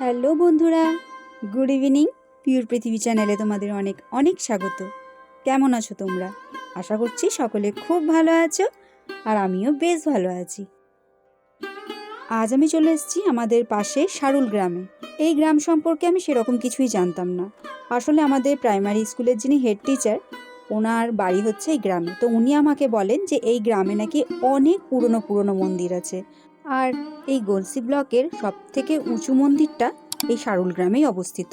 Hello বন্ধুরা, good evening, pure পৃথিবী চ্যানেলে তোমাদের অনেক অনেক স্বাগত। কেমন আছো তোমরা? আশা করছি সকলে খুব ভালো আছো, আর আমিও বেশ ভালো আছি। আজ আমি চলে এসেছি আমাদের পাশে সারুল গ্রামে। এই গ্রাম সম্পর্কে আমি সেরকম কিছুই জানতাম না। আসলে আমাদের প্রাইমারি স্কুলের যিনি হেড টিচার, ওনার বাড়ি হচ্ছে এই গ্রামে। তো উনি আমাকে বলেন যে এই গ্রামে নাকি অনেক পুরনো পুরনো মন্দির আছে। আর এই গলসি ব্লকের সব থেকে উঁচু মন্দিরটা এই সারুল গ্রামেই অবস্থিত।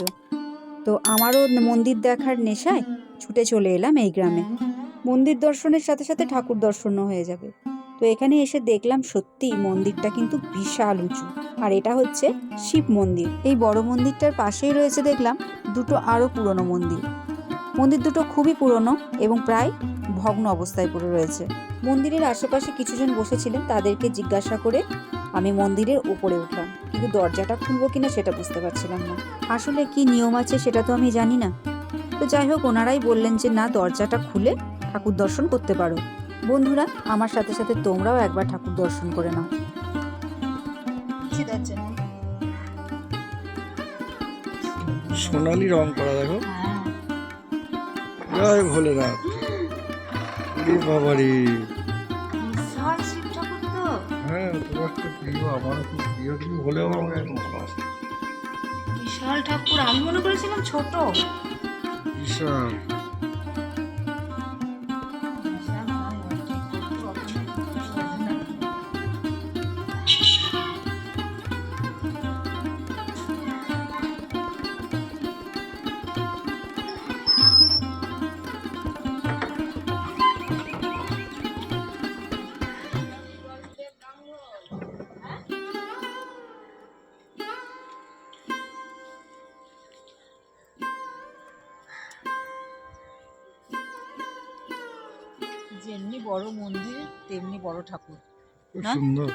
তো আমারও মন্দির দেখার নেশায় ছুটে চলে এলাম এই গ্রামে। মন্দির দর্শনের সাথে সাথে ঠাকুর দর্শনও হয়ে যাবে। তো এখানে এসে দেখলাম সত্যি মন্দিরটা কিন্তু বিশাল উঁচু। আর এটা হচ্ছে শিব মন্দির। এই বড় মন্দিরটার পাশেই রয়েছে দেখলাম দুটো আরও পুরনো মন্দির। মন্দির দুটো খুবই পুরনো এবং প্রায় ভগ্ন অবস্থায় পড়ে রয়েছে। মন্দিরের আশেপাশে কিছুজন বসেছিলেন তাদেরকে জিজ্ঞাসা করে আমি মন্দিরের উপরে উঠলাম। কিন্তু দরজাটা খুলবো কিনা সেটা বুঝতে পারছিলাম না। আসলে কি নিয়ম আছে সেটা তো আমি জানি না। তো যাই হোক, ওনারাই বললেন যে, না, দরজাটা খুলে ঠাকুর দর্শন করতে পারো। বন্ধুরা, আমার সাথে সাথে তোমরাও একবার ঠাকুর দর্শন করে নাও। সোনালি রং করা, দেখো। জয় ভোলেনাথ। বাবারে। হ্যাঁ তোমার তো প্রিয় আমারও খুব প্রিয় তুমি হলেও আমার ভালোবাসে। বিশাল ঠাকুর আমি মনে করেছিলাম ছোট। বিশাল। যেমনি বড় মন্দির তেমনি বড় ঠাকুর সুন্দর।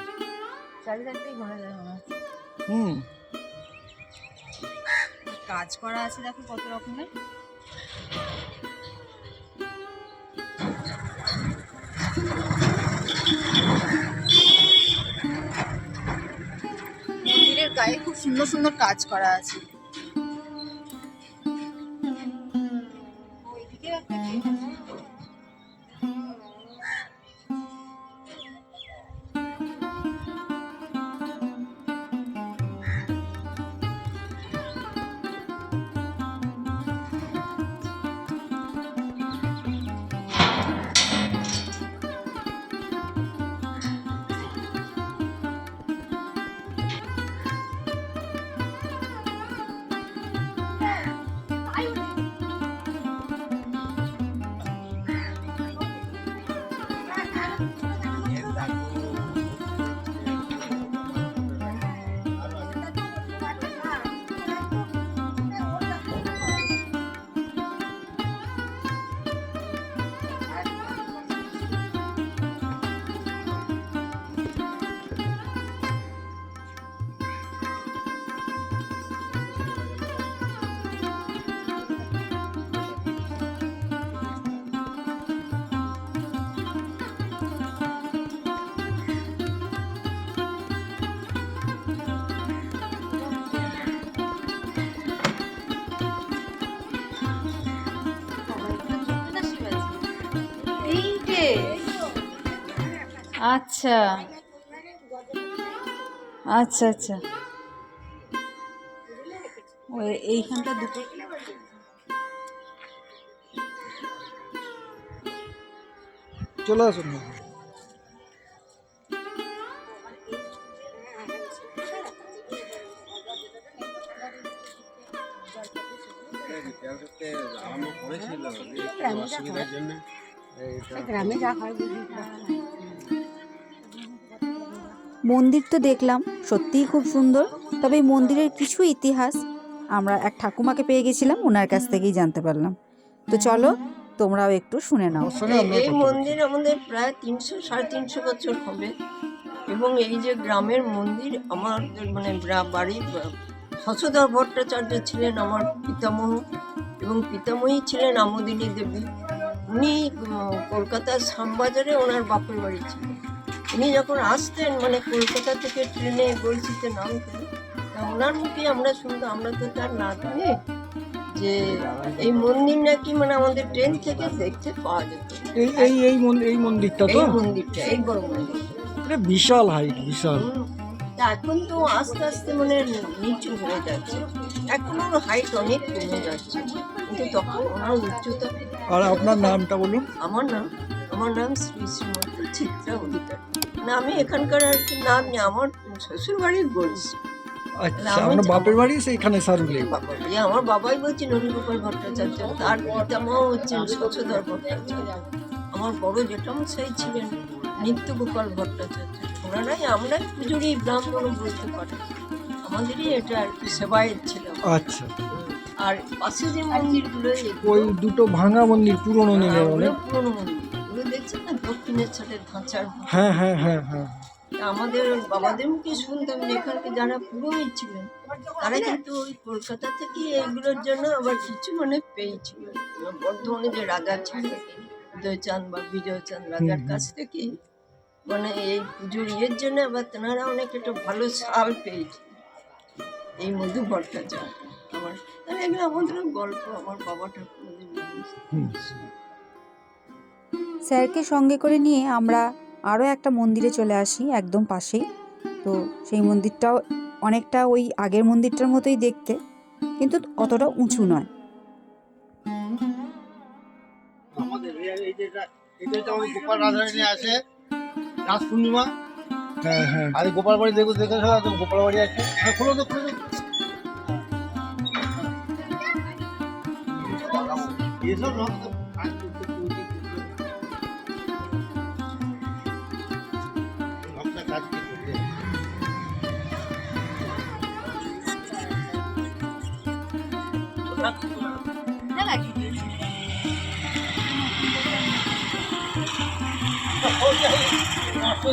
চারিদিকটাই ঘোরা যায় মনে হচ্ছে। হুম। কাজ করা আছে দেখো কত রকমের। মন্দিরের গায়ে খুব সুন্দর সুন্দর কাজ করা আছে। আচ্ছা। আচ্ছা আচ্ছা। ওই এইখানটা দুটো চলে আসুন। না মন্দির তো দেখলাম সত্যিই খুব সুন্দর। তবে এই মন্দিরের কিছু ইতিহাস আমরা এক ঠাকুমাকে পেয়ে গেছিলাম ওনার কাছ থেকেই জানতে পারলাম। তো চলো তোমরাও একটু শুনে নাও। এই মন্দির আমাদের প্রায় তিনশো সাড়ে তিনশো বছর হবে। এবং এই যে গ্রামের মন্দির আমার মানে বাড়ির শশধর ভট্টাচার্য ছিলেন আমার পিতামহ এবং পিতামহী ছিলেন আমোদিনী দেবী। উনি কলকাতার শ্যামবাজারে ওনার বাপের বাড়ি ছিল উনি যখন আসতেন মানে কলকাতা থেকে ট্রেনে গলসিতে নামতেন ওনার মুখে আমরা শুনতাম আমরা তো তার না জানি যে এই মন্দির নাকি মানে আমাদের ট্রেন থেকে দেখতে পাওয়া যেত। এই এই এই এই মন্দিরটা তো? এই মন্দিরটা এই বড় মন্দির বিশাল হাইট বিশাল। এখন তো আস্তে আস্তে মানে নিচু হয়ে যাচ্ছে। এখন ওর হাইট অনেক কমে যাচ্ছে। কিন্তু তখন ওনার উচ্চতা আর আপনার নামটা বলুন? আমার নাম আমার নাম শ্রী শ্রীমন্ত চিত্রা অধিকারী আমি এখানকার আর কি নাম নেই আমার শ্বশুর বাড়ির বলছি আচ্ছা আমার বাপের বাড়ি সেইখানে সারুলে। এই আমার বাবাই বলছেন হরিগোপাল ভট্টাচার্য তার পিতামহ হচ্ছেন শশধর ভট্টাচার্য। আমার বড় জেঠামশাই ছিলেন নিত্যগোপাল ভট্টাচার্য। ওনারাই আমরাই পুজোরই ব্রাহ্মণ বলতে পারি আমাদেরই এটা আর কি সেবায়েত ছিলাম আচ্ছা। আর পাশে যে মন্দিরগুলো ওই দুটো ভাঙা মন্দির পুরনো ওগুলো অনেক। পুরোনো মন্দির। দক্ষিণের সাথে ধাঁচার হ্যাঁ হ্যাঁ হ্যাঁ হ্যাঁ। আমাদের বাবাদের মুখে শুনতাম যে এখানকে যারা পুরোহিত ছিলেন তারা কিন্তু ওই কলকাতা থেকে এগুলোর জন্য আবার কিছু মানে পেয়েছিল। বর্ধমানে যে রাজা ছিলেন উদয়চাঁদ বা বিজয়চাঁদ রাজার। কাছ থেকে মানে এই পুজোর ইয়ের জন্য আবার তেনারা অনেক একটা ভালো সাল পেয়েছে। এই মধু ভট্টাচার্য আমার তাহলে এগুলো আমাদের গল্প আমার বাবা হুম। স্যারকে সঙ্গে করে নিয়ে আমরা আরও একটা মন্দিরে চলে আসি একদম পাশেই। তো সেই মন্দিরটাও অনেকটা ওই আগের মন্দিরটার মতোই দেখতে কিন্তু অতটা উঁচু নয়। আমাদের এই- এই এটা গোপাল রাধারানী আছে রাস পূর্ণিমা হ্যাঁ হ্যাঁ। আর গোপাল বাড়ি দেখো দেখে আছে গোপাল বাড়ি আছে। হ্যাঁ, খুলো তো খুলো তো। এসব এই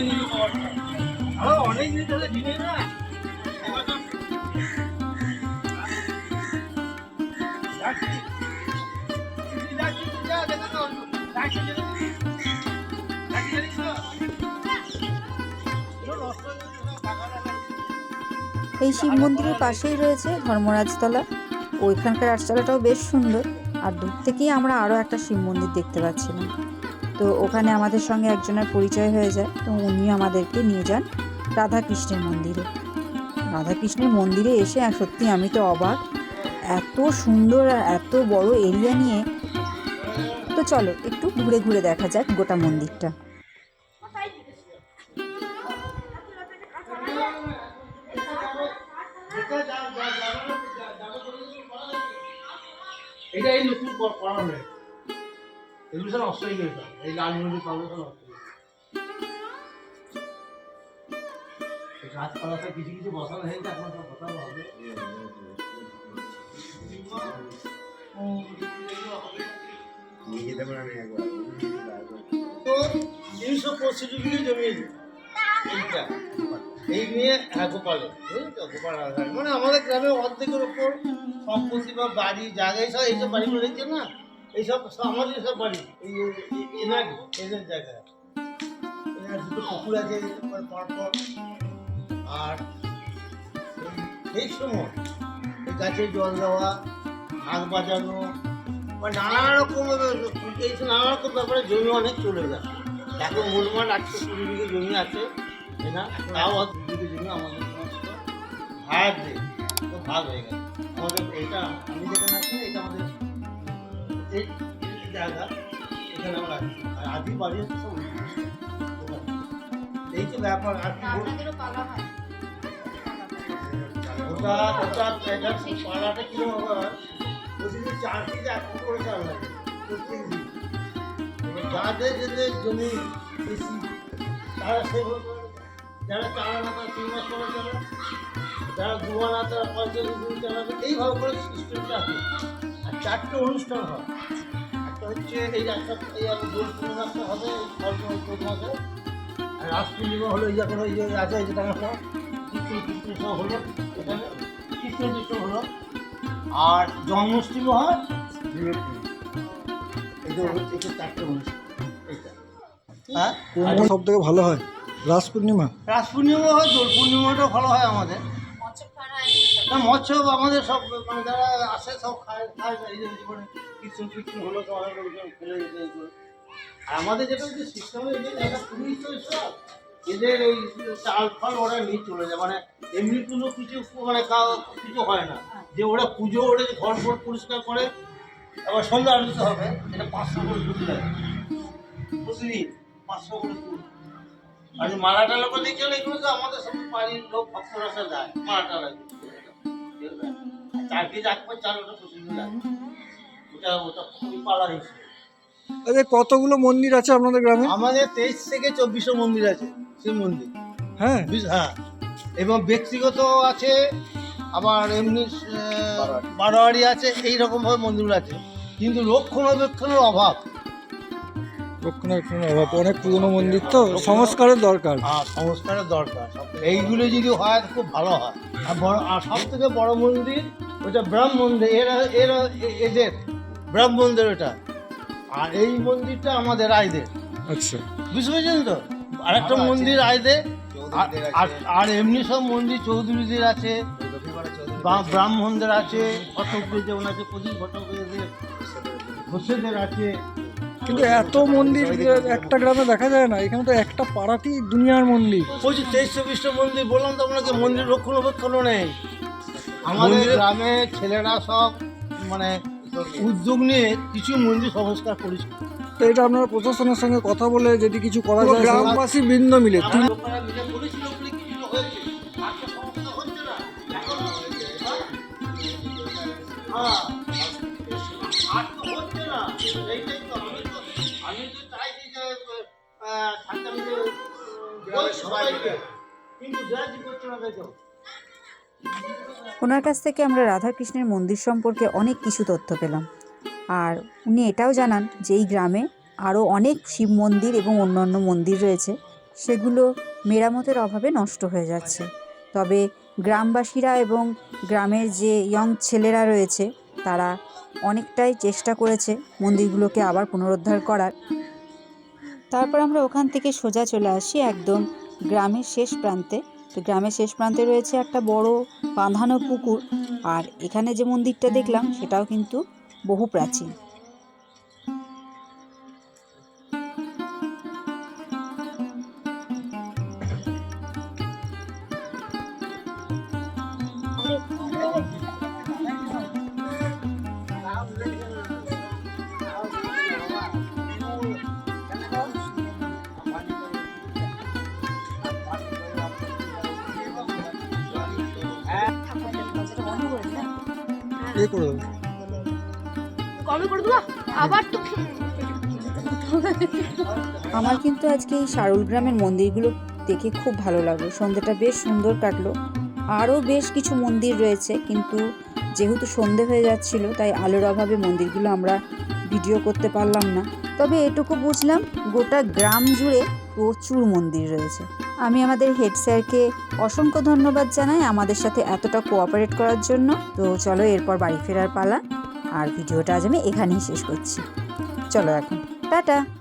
শিব মন্দিরের পাশেই রয়েছে ধর্মরাজতলা। ওইখানকার আটচালাটাও বেশ সুন্দর। আর দূর থেকেই আমরা আরও একটা শিব মন্দির দেখতে পাচ্ছিলাম। তো ওখানে আমাদের সঙ্গে একজনের পরিচয় হয়ে যায়, তো উনিও আমাদেরকে নিয়ে যান রাধাকৃষ্ণের মন্দিরে। রাধাকৃষ্ণের মন্দিরে এসে সত্যি আমি তো অবাক, এত সুন্দর আর এত বড় এরিয়া নিয়ে। তো চলো, একটু ঘুরে ঘুরে দেখা যাক গোটা মন্দিরটা। এটা এই নতুন করা হয়েছে এগুলো সব এই লাল নদী পাবে সব গাছপালাতে কিছু কিছু বসানো হয়েছে এখন সব বসানো হবে তো তিনশো পঁয়ষট্টি বিঘে জমি এইটা এই নিয়ে হ্যাঁ গোপালে বুঝলি তো গোপাল মানে আমাদের গ্রামে অর্ধেকের ওপর সম্পত্তি বা বাড়ি জায়গায় এইসব এইসব বাড়িগুলো দেখছে না এইসব সব আমাদের সব বাড়ি। এই এনার এদের জায়গায় এনার দুটো পুকুর আছে পরপর আর এই- সময় এই গাছে জল দেওয়া আগ বাজানো বা নানা রকম, এই নানা রকম ব্যাপারে জমি অনেক চলে যায়। এখন মোটমাট আটশো কুড়ি বিঘে জমি আছে না তাও বিঘে জমি আমাদের সমস্ত ভাগ দিয়ে ভাগ হয়ে গেছে। আমাদের এটা, আমি যেখানে আছি, এটা আমাদের এই জায়গা এই তো ব্যাপার আর কি ওটা ওটা এটা পাড়াটা কীরকম হবে প্রতিদিন করে চাল লাগে যাদের জমি বেশি তারা সেভাবে। যারা চার তারা তিন মাস করে চালাবে যারা দু আনা তারা পঞ্চাশ দিন চালাবে এইভাবে করে সিস্টেমটা আছে চারটে অনুষ্ঠান হয়। একটা হচ্ছে এই একটা এই দোল হবে পূর্ণিমা হলো এই যখন ওই যে আছে এই যে টাকা হলো এখানে। আর জন্মাষ্টমী হয় এই যে চারটে অনুষ্ঠান এইটা। হ্যাঁ? সব থেকে ভালো হয়? রাস পূর্ণিমা? রাস পূর্ণিমা হয় দোল পূর্ণিমাটাও ভালো হয় আমাদের। না মৎস্য আমাদের সব মানে যারা আসে সব খায় খায় এই যে জীবনে কীর্তন কীর্তন হলো তো অনেক লোকজন ফেলে আর আমাদের যেটা হচ্ছে সিস্টেম একটা পুলিশ তো সব এদের এই চাল ফাল ওরা নিয়ে চলে যায় মানে এমনি কোনো কিছু মানে কিছু হয় না। যে ওরা পুজো ওরা ঘর ঘর পরিষ্কার করে, আবার সন্ধ্যা আরতি হবে, এটা পাঁচশো করে দুধ লাগে প্রতিদিন পাঁচশো করে দুধ আর যে মালা টালা করে দিচ্ছে এগুলো তো আমাদের সব বাড়ির লোক ভক্তরা সব দেয় মালা টালা চার কেজি এক পর চাল ওটা প্রতিদিন লাগে। আচ্ছা কতগুলো মন্দির আছে আপনাদের গ্রামে? আমাদের তেইশ থেকে চব্বিশশো মন্দির আছে শিব মন্দির। হ্যাঁ। হ্যাঁ। এবং ব্যক্তিগত আছে আবার এমনি বারোয়ারি। আছে এই রকমভাবে মন্দির আছে। কিন্তু রক্ষণাবেক্ষণের অভাব। রক্ষণাবেক্ষণের অভাব। অনেক পুরনো মন্দির তো সংস্কারের দরকার। আর সংস্কারের দরকার। এইগুলো যদি হয় খুব ভালো হয়। আর বড় আর সব থেকে বড় মন্দির ওটা ব্রাহ্ম মন্দির এরা এরা এদের ব্রাহ্ম মন্দির ওটা আর এই মন্দিরটা আমাদের রায়দের। আচ্ছা। বুঝতে পেরেছেন তো? আর একটা মন্দির আয়দে আর- আর- আর এমনি সব মন্দির চৌধুরীদের আছে। বা- ব্রাহ্মণদের আছে ঘটকদের যেমন আছে প্রদীপ ঘটকদের ঘোষেদের আছে। কিন্তু এত মন্দির একটা গ্রামে দেখা যায় না এখানে তো একটা পাড়াতেই দুনিয়ার মন্দির। প্রচুর তেইশ চব্বিশটা মন্দির বললাম তো আপনাকে মন্দির রক্ষণাবেক্ষণও নেই। আমাদের গ্রামে ছেলেরা সব মানে উদ্যোগ নিয়ে কিছু মন্দির সংস্কার করেছে। তো এটা আপনারা প্রশাসনের সঙ্গে কথা বলে যদি কিছু করা যায় গ্রামবাসী বৃন্দ মিলে। ওনার কাছ থেকে আমরা রাধাকৃষ্ণের মন্দির সম্পর্কে অনেক কিছু তথ্য পেলাম। আর উনি এটাও জানান যে এই গ্রামে আরও অনেক শিব মন্দির এবং অন্যান্য মন্দির রয়েছে। সেগুলো মেরামতের অভাবে নষ্ট হয়ে যাচ্ছে। তবে গ্রামবাসীরা এবং গ্রামের যে ইয়ং ছেলেরা রয়েছে, তারা অনেকটাই চেষ্টা করেছে মন্দিরগুলোকে আবার পুনরুদ্ধার করার। তারপর আমরা ওখান থেকে সোজা চলে আসি একদম গ্রামের শেষ প্রান্তে। তো গ্রামের শেষ প্রান্তে রয়েছে একটা বড় বাঁধানো পুকুর। আর এখানে যে মন্দিরটা দেখলাম, সেটাও কিন্তু বহু প্রাচীন। এ করে। দেবো। কবে করে দেবো? আবার তো আমার কিন্তু আজকে এই সারুল গ্রামের মন্দিরগুলো দেখে খুব ভালো লাগল। সন্ধ্যাটা বেশ সুন্দর কাটলো। আরও বেশ কিছু মন্দির রয়েছে কিন্তু যেহেতু সন্ধে হয়ে যাচ্ছিল তাই আলোর অভাবে মন্দিরগুলো আমরা ভিডিও করতে পারলাম না। তবে এটুকু বুঝলাম গোটা গ্রাম জুড়ে প্রচুর মন্দির রয়েছে। আমি আমাদের হেড স্যারকে অসংখ্য ধন্যবাদ জানাই আমাদের সাথে এতটা কোঅপারেট করার জন্য। তো চলো এরপর বাড়ি ফেরার পালা। আর ভিডিওটা আজ আমি এখানেই শেষ করছি। চলো এখন। টাটা!